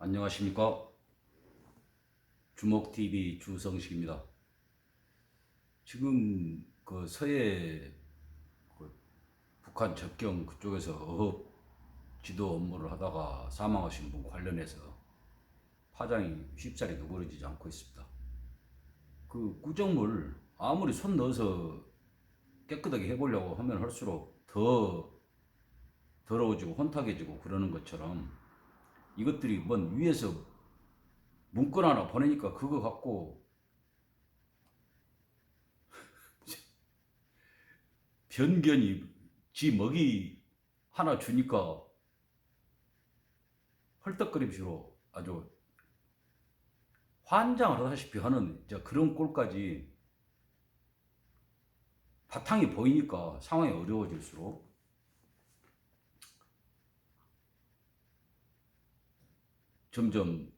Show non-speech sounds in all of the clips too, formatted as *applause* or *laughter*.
안녕하십니까 주목TV 주성식입니다. 지금 그 서해 그 북한 접경 그쪽에서 어업 지도 업무를 하다가 사망하신 분 관련해서 파장이 쉽사리 누그러지지 않고 있습니다. 그 구정물 아무리 손 넣어서 깨끗하게 해보려고 하면 할수록 더 더러워지고 혼탁해지고 그러는 것처럼 이것들이 뭔 위에서 문건 하나 보내니까 그거 갖고 *laughs* 변견이 지 먹이 하나 주니까 헐떡거림시로 아주 환장을 하다시피 하는 그런 꼴까지 바탕이 보이니까 상황이 어려워질수록 점점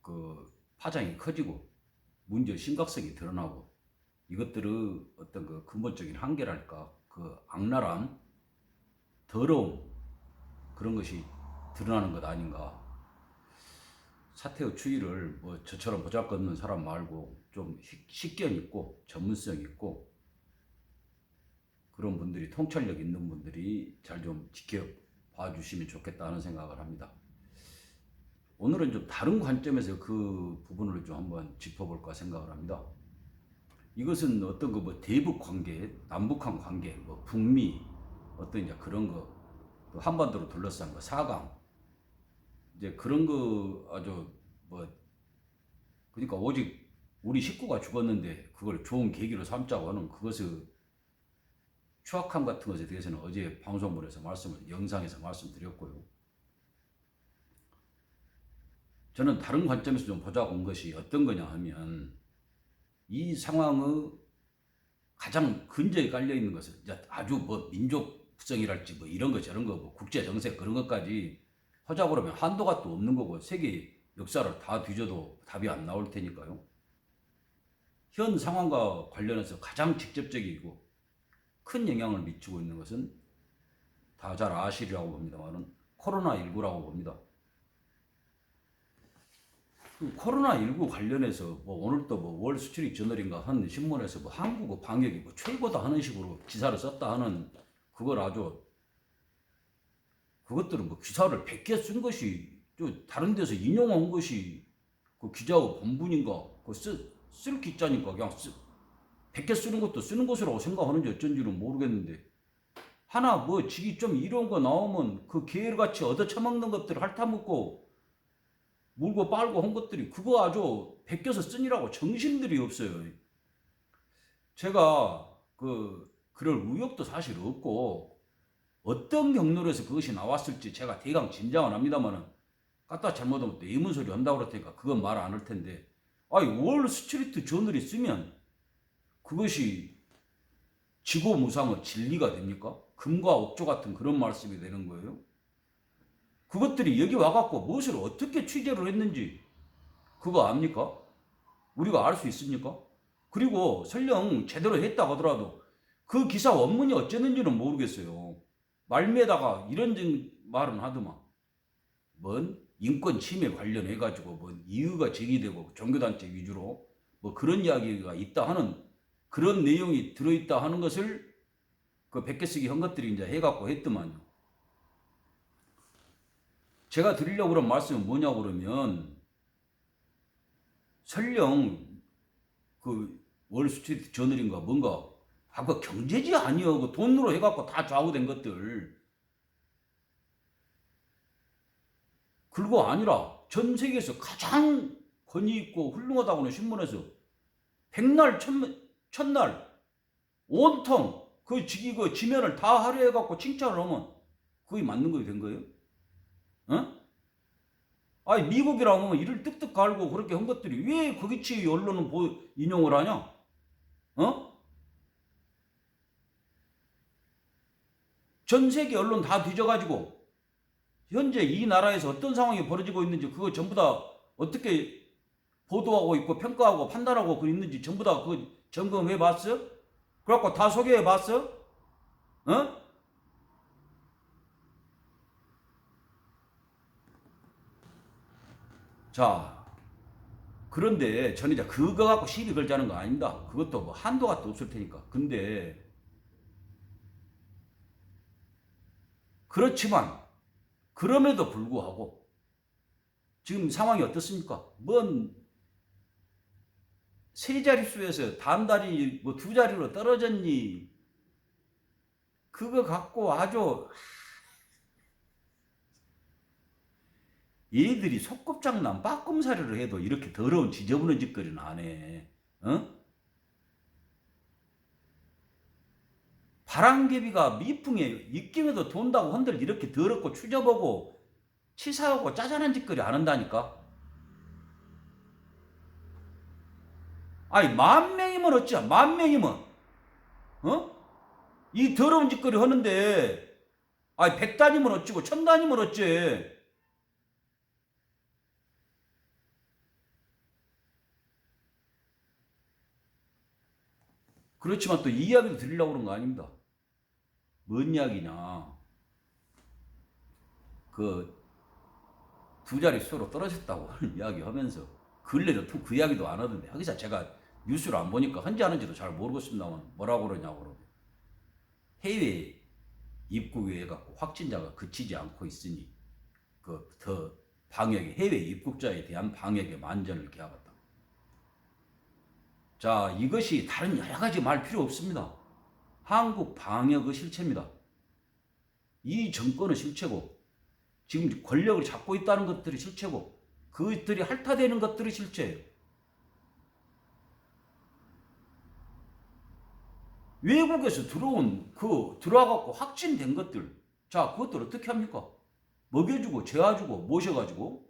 그 파장이 커지고 문제 심각성이 드러나고 이것들의 어떤 그 근본적인 한계랄까 그 악랄함 더러움 그런 것이 드러나는 것 아닌가 사태의 추이를 뭐 저처럼 보잘것없는 사람 말고 좀 식- 식견 있고 전문성 있고 그런 분들이 통찰력 있는 분들이 잘 좀 지켜봐 주시면 좋겠다 하는 생각을 합니다. 오늘은 좀 다른 관점에서 그 부분을 좀 한번 짚어볼까 생각을 합니다. 이것은 어떤 그 뭐 대북 관계, 남북한 관계, 뭐 북미 어떤 이제 그런 거, 또 한반도로 둘러싼 거, 사강 이제 그런 거 아주 뭐 그러니까 오직 우리 식구가 죽었는데 그걸 좋은 계기로 삼자고 하는 그것을 추악함 같은 것에 대해서는 어제 방송물에서 말씀을 영상에서 말씀드렸고요. 저는 다른 관점에서 좀 보자고 온 것이 어떤 거냐 하면 이 상황의 가장 근저에 깔려 있는 것은 아주 뭐 민족성이랄지 뭐 이런 거 저런 거 뭐 국제 정세 그런 것까지 하자고 그러면 한도가 또 없는 거고 세계 역사를 다 뒤져도 답이 안 나올 테니까요. 현 상황과 관련해서 가장 직접적이고 큰 영향을 미치고 있는 것은 다 잘 아시리라고 봅니다만은 코로나19라고 봅니다. 그 코로나19 관련해서 뭐 오늘 또뭐 월스트리트 저널인가 한 신문에서 뭐 한국어 방역이 뭐 최고다 하는 식으로 기사를 썼다 하는 그걸 아주 그것들은 뭐 기사를 100개 쓴 것이 또 다른 데서 인용한 것이 그 기자의 본분인가? 그쓸 기자니까 그냥 쓰, 100개 쓰는 것도 쓰는 것이라고 생각하는지 어쩐지는 모르겠는데 하나 뭐 지기 좀 이런 거 나오면 그 계열같이 얻어 처먹는 것들 핥아먹고 물고 빨고 한 것들이 그거 아주 베껴서 쓰니라고 정신들이 없어요. 제가 그 그럴 의욕도 사실 없고 어떤 경로에서 그것이 나왔을지 제가 대강 짐작은 합니다만은 갖다 잘못하면 또 이문 소리 한다고 그럴 테니까 그건 말 안 할 텐데 아니 월 스트리트 저널이 쓰면 그것이 지고 무상의 진리가 됩니까? 금과 옥조 같은 그런 말씀이 되는 거예요. 그것들이 여기 와갖고 무엇을 어떻게 취재를 했는지 그거 압니까? 우리가 알 수 있습니까? 그리고 설령 제대로 했다 하더라도 그 기사 원문이 어쩌는지는 모르겠어요. 말미에다가 이런 정- 말은 하더만. 뭔 인권 침해 관련해 가지고 뭐 이유가 제기되고 종교단체 위주로 뭐 그런 이야기가 있다 하는 그런 내용이 들어있다 하는 것을 그 백개 쓰기 한 것들이 이제 해갖고 했더만요. 제가 드리려고 그런 말씀은 뭐냐고 그러면 설령 그 월스트리트 저널인가 뭔가 아, 그 경제지 아니여. 그 돈으로 해갖고 다 좌우된 것들. 그리고 아니라 전 세계에서 가장 권위 있고 훌륭하다고 하는 신문에서 백날, 천, 첫날, 온통 그 지기 그 지면을 다 하려 해갖고 칭찬을 하면 그게 맞는 거게 된 거예요? 어? 아니 미국이라고 하면 이를 뜩뜩 갈고 그렇게 한 것들이 왜 거기치 언론은 보, 인용을 하냐? 어? 전 세계 언론 다 뒤져가지고 현재 이 나라에서 어떤 상황이 벌어지고 있는지 그거 전부 다 어떻게 보도하고 있고 평가하고 판단하고 그 있는지 전부 다 그 점검해 봤어? 그래갖고 다 소개해 봤어? 어? 자, 그런데 저는 이제 그거 갖고 시비 걸자는 거 아닙니다. 그것도 뭐 한도가 또 없을 테니까. 근데 그렇지만 그럼에도 불구하고 지금 상황이 어떻습니까? 뭔세 자릿수에서 단 달이 뭐 두 자리로 떨어졌니? 그거 갖고 아주 얘들이 속꿉장난 빠꼼사리를 해도 이렇게 더러운 지저분한 짓거리는 안 해. 어? 바람개비가 미풍에 입김에도 돈다고 흔들 이렇게 더럽고 추져보고 치사하고 짜잔한 짓거리 안 한다니까. 아니 만 명이면 어찌야 만 명이면 어? 이 더러운 짓거리 하는데 아니 백 단이면 어찌고 천 단이면 어째 그렇지만 또이 이야기도 드리려고 그런 거 아닙니다. 뭔 이야기냐. 그 두 자리 수로 떨어졌다고 *laughs* 이야기 하면서 근래도 통그 이야기도 안 하던데 하기사 제가 뉴스를 안 보니까 한지 하는지도 잘 모르겠습니다만 뭐라고 그러냐고 그러고 해외 입국에 해갖고 확진자가 그치지 않고 있으니 그 더 방역에 해외 입국자에 대한 방역에 만전을 기하겠다. 자, 이것이 다른 여러 가지 말 필요 없습니다. 한국 방역의 실체입니다. 이 정권의 실체고, 지금 권력을 잡고 있다는 것들이 실체고, 그것들이 핥아대는 것들이 실체예요. 외국에서 들어온 그 들어와갖고 확진된 것들, 자, 그것들 어떻게 합니까? 먹여주고, 재워주고, 모셔가지고,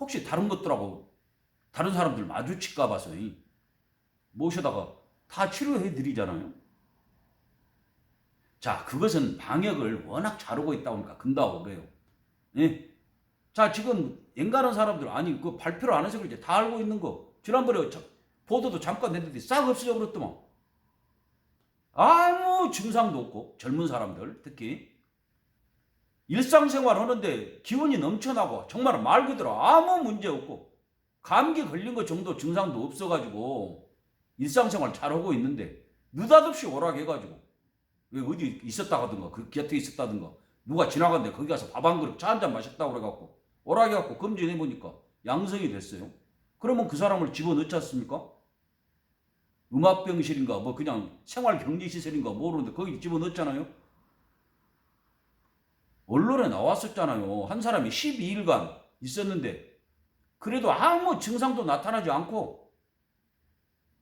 혹시 다른 것들하고 다른 사람들 마주칠까 봐서 모셔다가 다 치료해 드리잖아요. 자, 그것은 방역을 워낙 잘하고 있다 보니까 근다고 그래요. 예. 자, 지금 엔간한 사람들, 아니, 그 발표를 안 해서 그렇지. 다 알고 있는 거. 지난번에 저- 보도도 잠깐 냈는데 싹 없어져 버렸더만. 아무 증상도 없고, 젊은 사람들, 특히. 일상생활 하는데 기운이 넘쳐나고, 정말 말 그대로 아무 문제 없고, 감기 걸린 것 정도 증상도 없어가지고, 일상생활 잘하고 있는데 느닷없이 오락해가지고 왜 어디 있었다 하든가 그 곁에 있었다든가 누가 지나갔는데 거기 가서 밥 한 그릇 차 한 잔 마셨다고 그래갖고 오락해갖고 검진해보니까 양성이 됐어요. 그러면 그 사람을 집어넣지 않습니까? 음압병실인가 뭐 그냥 생활격리시설인가 모르는데 거기 집어넣었잖아요. 언론에 나왔었잖아요. 한 사람이 12일간 있었는데 그래도 아무 증상도 나타나지 않고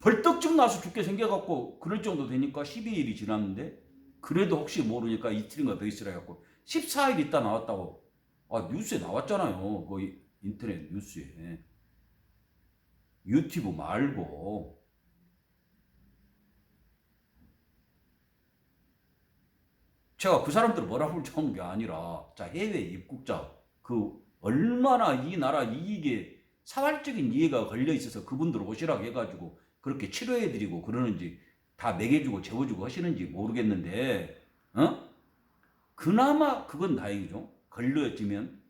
벌떡증 나서 죽게 생겨갖고 그럴 정도 되니까 12일이 지났는데 그래도 혹시 모르니까 이틀인가 더 있으라 해갖고 14일 있다 나왔다고. 아 뉴스에 나왔잖아요. 그 인터넷 뉴스에. 유튜브 말고. 제가 그 사람들 뭐라고 하는 게 아니라 자 해외 입국자 그 얼마나 이 나라 이익에 사활적인 이해가 걸려 있어서 그분들 오시라고 해가지고 그렇게 치료해드리고 그러는지 다 먹여주고 재워주고 하시는지 모르겠는데 어? 그나마 그건 다행이죠. 걸려지면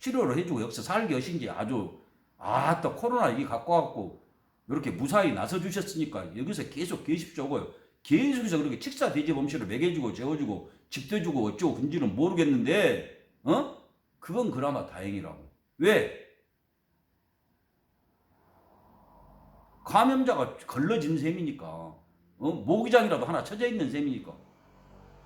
치료를 해주고 여기서 살게 하신지 아주 아 또 코로나 이 갖고 갖고 이렇게 무사히 나서 주셨으니까 여기서 계속 계십시오고요. 계속해서 그렇게 칙사 대접 음식을 먹여주고 재워주고 집대주고 어쩌고 근지는 모르겠는데 어? 그건 그나마 다행이라고. 왜? 감염자가 걸러진 셈이니까. 어? 모기장이라도 하나 쳐져 있는 셈이니까.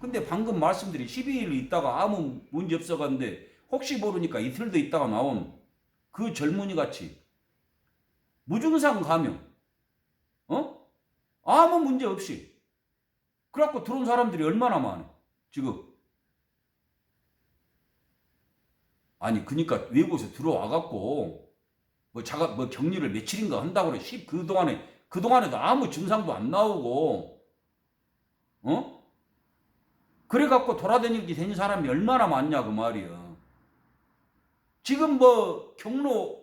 근데 방금 말씀드린 12일 있다가 아무 문제 없어갔는데 혹시 모르니까 이틀 더 있다가 나온 그 젊은이 같이 무증상 감염. 어? 아무 문제 없이. 그래갖고 들어온 사람들이 얼마나 많아 지금? 아니 그니까 외국에서 들어와갖고 뭐 자가 뭐 격리를 며칠인가 한다고 그래. 십그 동안에 그 동안에도 아무 증상도 안 나오고 어? 그래 갖고 돌아다니게 된 사람이 얼마나 많냐 그 말이야. 지금 뭐 경로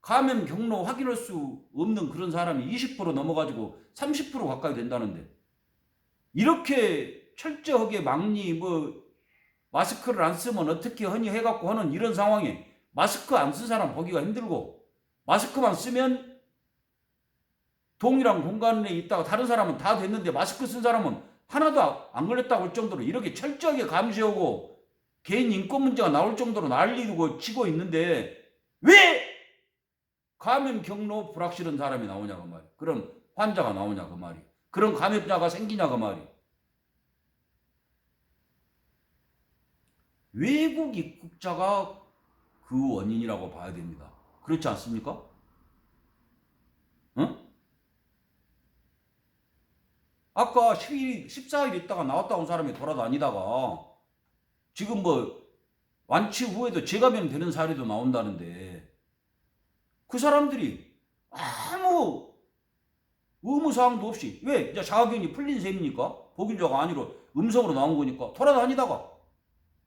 감염 경로 확인할 수 없는 그런 사람이 20% 넘어가지고 30% 가까이 된다는데 이렇게 철저하게 막니 뭐 마스크를 안 쓰면 어떻게 허니 해갖고 하는 이런 상황에 마스크 안 쓴 사람 보기가 힘들고 마스크만 쓰면 동일한 공간에 있다가 다른 사람은 다 됐는데 마스크 쓴 사람은 하나도 안 걸렸다고 할 정도로 이렇게 철저하게 감시하고 개인 인권 문제가 나올 정도로 난리고 치고 있는데 왜 감염 경로 불확실한 사람이 나오냐 그 말이 그런 환자가 나오냐 그 말이 그런 감염자가 생기냐 그 말이 외국 입국자가 그 원인이라고 봐야 됩니다. 그렇지 않습니까? 응? 아까 12일, 14일 있다가 나왔다 온 사람이 돌아다니다가 지금 뭐 완치 후에도 재감염 되는 사례도 나온다는데 그 사람들이 아무 의무사항도 없이 왜 이제 자가격리 풀린 셈입니까? 복인자가 아니로 음성으로 나온 거니까 돌아다니다가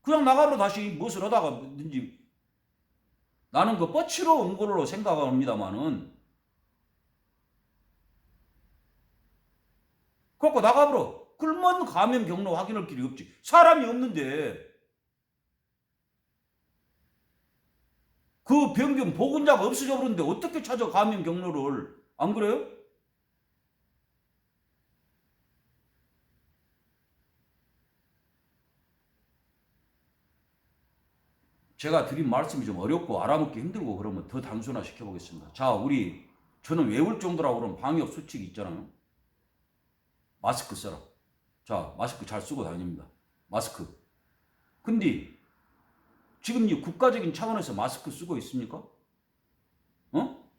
그냥 나가버려 다시 무엇을 하다가든지 나는 그 뻗치러 온 걸로 생각합니다만은 그래갖고 나가버려 그러면 감염 경로 확인할 길이 없지. 사람이 없는데. 그 병균 보건자가 없어져 버렸는데 어떻게 찾아 감염 경로를? 안 그래요? 제가 드린 말씀이 좀 어렵고 알아먹기 힘들고 그러면 더 단순화 시켜보겠습니다. 자, 우리 저는 외울 정도라고 그러면 방역 수칙이 있잖아요. 마스크 써라. 자, 마스크 잘 쓰고 다닙니다. 마스크. 근데 지금 이 국가적인 차원에서 마스크 쓰고 있습니까? 어?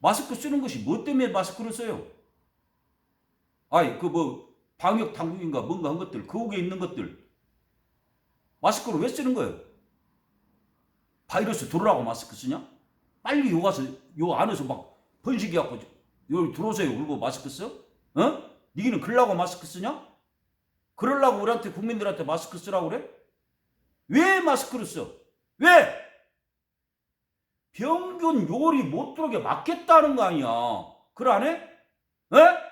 마스크 쓰는 것이 뭐 때문에 마스크를 써요? 아이, 그 뭐 방역 당국인가 뭔가 한 것들, 그 속에 있는 것들 마스크를 왜 쓰는 거예요? 바이러스 들어라고 마스크 쓰냐? 빨리 요 가서 요 안에서 막 번식이 갖고 여기 들어오세요 그러고 마스크 써? 어? 니기는 그러려고 마스크 쓰냐? 그러려고 우리한테 국민들한테 마스크 쓰라고 그래? 왜 마스크를 써? 왜? 병균 요리 못 들어오게 막겠다는 거 아니야. 해? 에?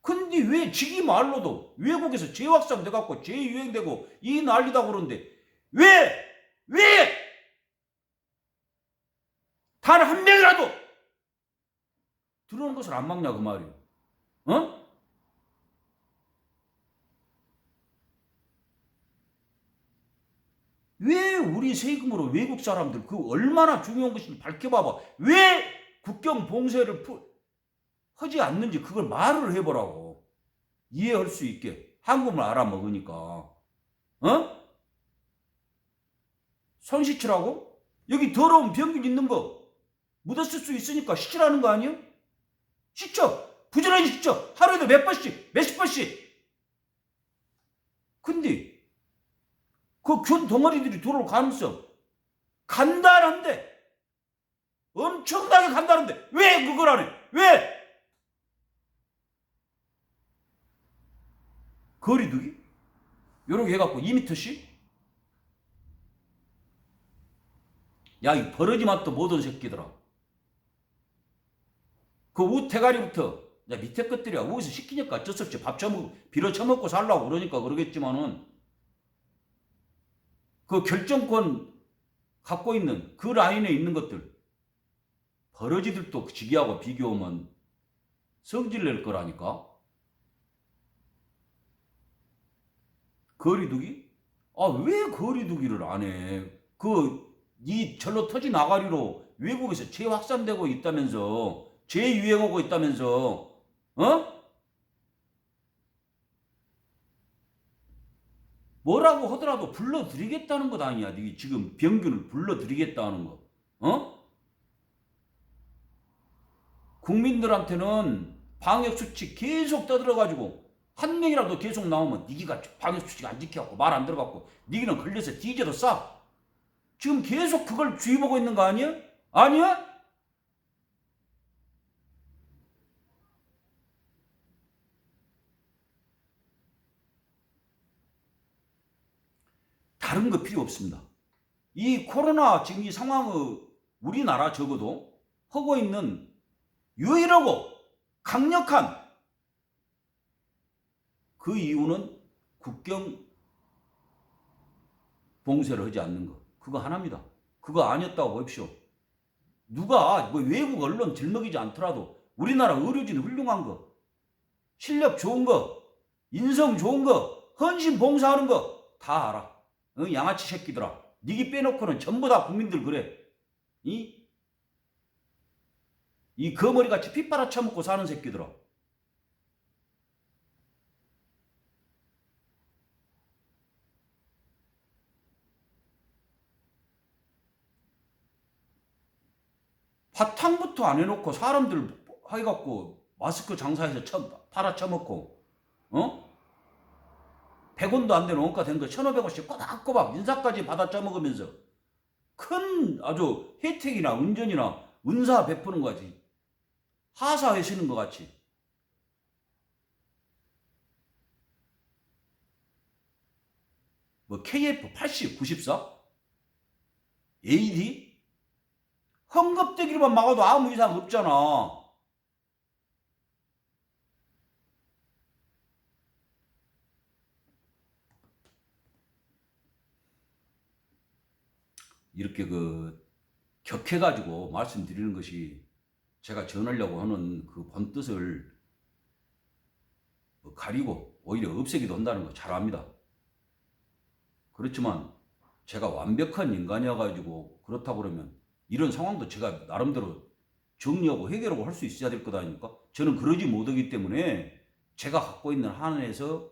근데 왜 지기 말로도 외국에서 재확산 돼갖고 재유행되고 이 난리다 그러는데 왜? 왜? 단 한 명이라도 들어오는 것을 안 막냐 그 말이야. 어? 왜 우리 세금으로 외국 사람들 그 얼마나 중요한 것인지 밝혀봐봐. 왜 국경 봉쇄를 푸, 하지 않는지 그걸 말을 해보라고. 이해할 수 있게. 한국말 알아먹으니까. 어? 손시치라고? 여기 더러운 병균 있는 거 묻었을 수 있으니까 시키라는 거 아니에요? 시켜. 부지런히 시켜. 하루에도 몇 번씩, 몇십 번씩. 근데 그 균 덩어리들이 들어올 가능성 간단한데 엄청나게 간단한데 왜 그걸 안 해? 왜? 거리두기? 요렇게 해갖고 2m씩? 야, 이 버러지 맛도 못온 새끼들아. 그 우태가리부터, 야, 밑에 것들이야. 어디서 시키니까 어쩔 수 없지. 밥 처먹고, 빌어 처먹고 살라고 그러니까 그러겠지만은, 그 결정권 갖고 있는 그 라인에 있는 것들, 버러지들도 지기하고 비교하면 성질 낼 거라니까. 거리두기? 아, 왜 거리두기를 안 해? 그, 이 절로 터진 아가리로 외국에서 재확산되고 있다면서, 재유행하고 있다면서, 어? 뭐라고 하더라도 불러드리겠다는 것 아니야. 네 지금 병균을 불러드리겠다는 거. 어? 국민들한테는 방역 수칙 계속 떠들어가지고 한 명이라도 계속 나오면 니기가 방역 수칙 안 지켜갖고 말 안 들어갖고 니기는 걸려서 뒤져도 싸. 지금 계속 그걸 주의보고 있는 거 아니야? 아니야? 다른 거 필요 없습니다. 이 코로나 지금 이 상황의 우리나라 적어도 하고 있는 유일하고 강력한 그 이유는 국경 봉쇄를 하지 않는 거. 그거 하나입니다. 그거 아니었다고 보십시오. 누가 뭐 외국 언론 들먹이지 않더라도 우리나라 의료진 훌륭한 거, 실력 좋은 거, 인성 좋은 거, 헌신 봉사하는 거 다 알아. 어, 양아치 새끼들아. 니기 빼놓고는 전부 다 국민들 그래. 이? 이 거머리 같이 피 빨아쳐먹고 사는 새끼들아. 바탕부터 안 해놓고 사람들 해갖고 마스크 장사해서 쳐, 팔아쳐먹고 어? 100원도 안 되는 원가 된 거 1,500원씩 꼬박꼬박 인사까지 받아 쳐먹으면서 큰 아주 혜택이나 운전이나 은사 베푸는 거지 하사하시는 것 같이 뭐 KF 80, 94? AD? 헝겊대기로만 막아도 아무 이상 없잖아. 이렇게 그 격해가지고 말씀드리는 것이 제가 전하려고 하는 그 본뜻을 뭐 가리고 오히려 없애기도 한다는 거 잘 압니다. 그렇지만 제가 완벽한 인간이어가지고 그렇다고 그러면 이런 상황도 제가 나름대로 정리하고 해결하고 할 수 있어야 될것 아닙니까? 저는 그러지 못하기 때문에 제가 갖고 있는 한에서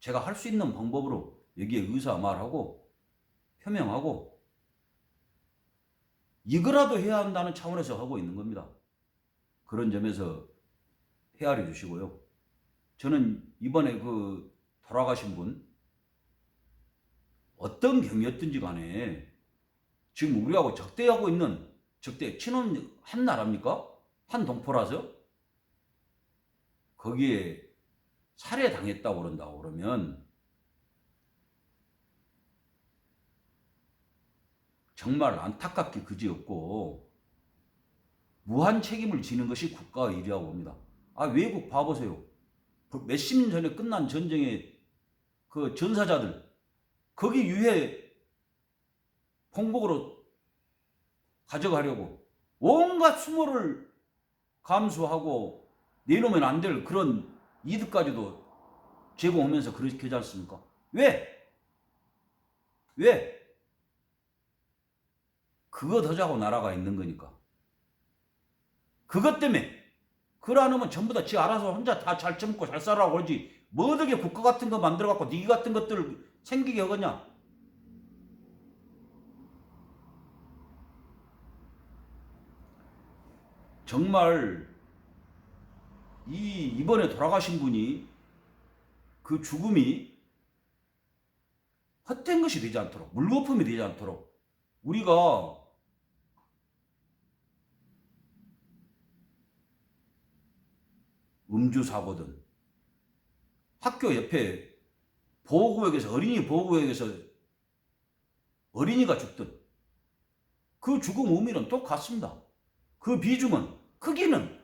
제가 할 수 있는 방법으로 여기에 의사 말하고 표명하고 이거라도 해야 한다는 차원에서 하고 있는 겁니다. 그런 점에서 헤아려 주시고요. 저는 이번에 그 돌아가신 분 어떤 병이었든지 간에 지금 우리하고 적대하고 있는 적대 친원 한 나라입니까? 한 동포라서 거기에 살해당했다고 그런다고 그러면 정말 안타깝게 그지없고 무한 책임을 지는 것이 국가의 일이라고 봅니다. 아 외국 봐보세요. 그 몇십 년 전에 끝난 전쟁의 그 전사자들 거기 유해 공복으로 가져가려고 온갖 수모를 감수하고 내놓으면 안 될 그런 이득까지도 제공하면서 그렇게 하지 않습니까? 왜? 왜? 그거 더 자고 나라가 있는 거니까. 그것 때문에 그러놓으면 전부 다 지 알아서 혼자 다 잘 참고 잘 살아고 그러지 뭐 어떻게 국가 같은 거 만들어 갖고 니 같은 것들 생기게 하겠냐? 정말 이 이번에 돌아가신 분이 그 죽음이 헛된 것이 되지 않도록 물거품이 되지 않도록 우리가 음주 사고든 학교 옆에 보호구역에서 어린이 보호구역에서 어린이가 죽든 그 죽음 의미는 똑같습니다. 그 비중은 크기는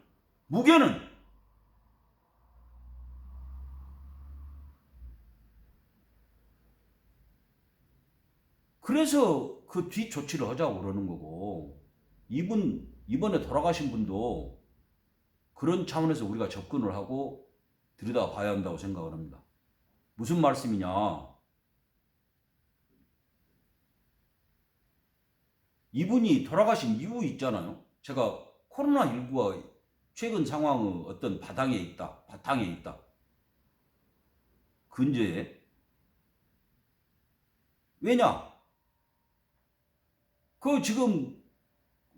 무게는 그래서 그 뒤 조치를 하자고 그러는 거고 이분 이번에 돌아가신 분도 그런 차원에서 우리가 접근을 하고 들여다 봐야 한다고 생각을 합니다. 무슨 말씀이냐? 이분이 돌아가신 이유 있잖아요. 제가 코로나19가 최근 상황의 어떤 바닥에 있다, 바탕에 있다. 근저에. 왜냐? 그 지금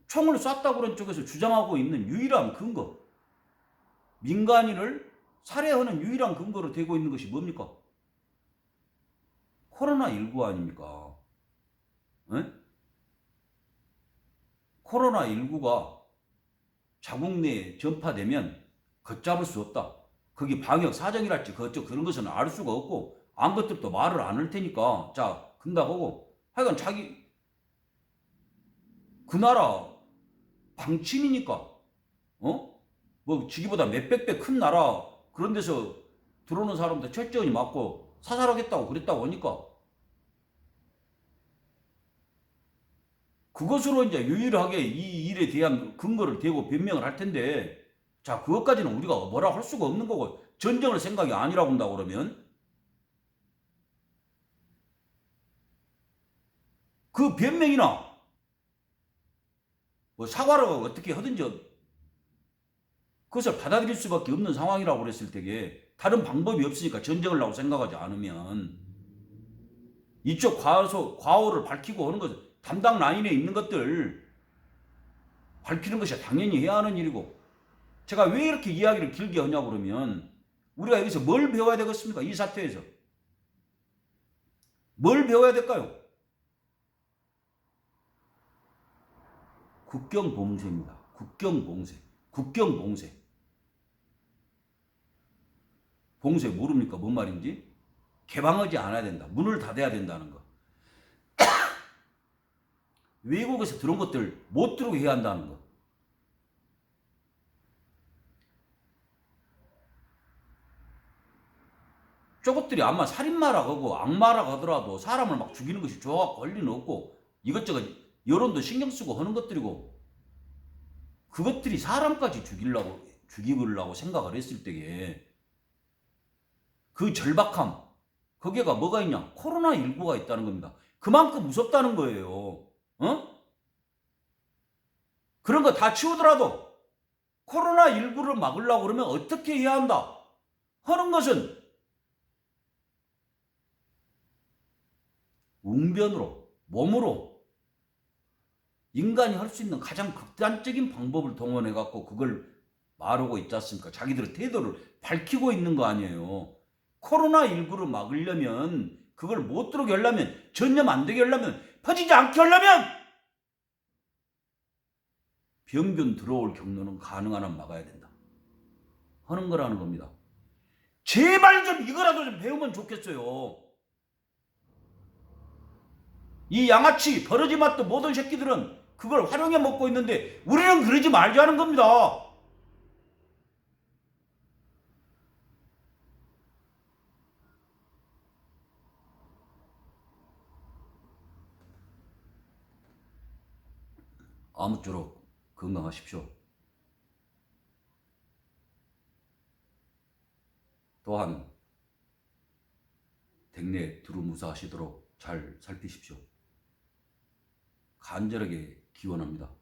총을 쐈다고 그런 쪽에서 주장하고 있는 유일한 근거. 민간인을 살해하는 유일한 근거로 되고 있는 것이 뭡니까? 코로나19 아닙니까? 에? 코로나19가 자국 내에 전파되면 걷잡을 수 없다. 거기 방역 사정이랄지 그쪽 그런 것은 알 수가 없고 안 것들도 말을 안 할 테니까 자 근다고 하여간 자기 그 나라 방침이니까 어? 뭐 지기보다 몇백 배 큰 나라 그런 데서 들어오는 사람들 철저히 막고 사살하겠다고 그랬다고 하니까 그것으로 이제 유일하게 이 일에 대한 근거를 대고 변명을 할 텐데 자 그것까지는 우리가 뭐라 할 수가 없는 거고 전쟁을 생각이 아니라고 한다고 그러면? 그 변명이나 뭐 사과를 어떻게 하든지 그것을 받아들일 수밖에 없는 상황이라고 그랬을 때에 다른 방법이 없으니까 전쟁을 하고 생각하지 않으면 이쪽 과소, 과오를 밝히고 하는 것은 담당 라인에 있는 것들 밝히는 것이 당연히 해야 하는 일이고 제가 왜 이렇게 이야기를 길게 하냐고 그러면 우리가 여기서 뭘 배워야 되겠습니까? 이 사태에서 뭘 배워야 될까요? 국경 봉쇄입니다. 국경 봉쇄. 국경 봉쇄. 봉쇄 모릅니까? 뭔 말인지? 개방하지 않아야 된다. 문을 닫아야 된다는 거. 외국에서 들어온 것들 못 들어오게 해야 한다는 거. 저것들이 아마 살인마라고 하고 악마라고 하더라도 사람을 막 죽이는 것이 좋아 권리는 없고 이것저것 여론도 신경 쓰고 하는 것들이고 그것들이 사람까지 죽이려고 죽이려고 생각을 했을 때에 그 절박함 거기가 뭐가 있냐 코로나 19가 있다는 겁니다. 그만큼 무섭다는 거예요. 어? 그런 거 다 치우더라도 코로나 19를 막으려고 그러면 어떻게 해야 한다 하는 것은 웅변으로 몸으로 인간이 할 수 있는 가장 극단적인 방법을 동원해 갖고 그걸 말하고 있지 않습니까? 자기들의 태도를 밝히고 있는 거 아니에요. 코로나19를 막으려면 그걸 못 들어오게 하려면 전염 안 되게 하려면 퍼지지 않게 하려면 병균 들어올 경로는 가능한 한 막아야 된다. 하는 거라는 겁니다. 제발 좀 이거라도 좀 배우면 좋겠어요. 이 양아치 버러지 맛도 모든 새끼들은 그걸 활용해 먹고 있는데 우리는 그러지 말자는 겁니다. 아무쪼록 건강하십시오. 또한 댁내 두루무사하시도록 잘 살피십시오. 간절하게 기원합니다.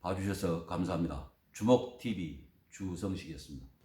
봐주셔서 감사합니다. 주목TV 주성식이었습니다.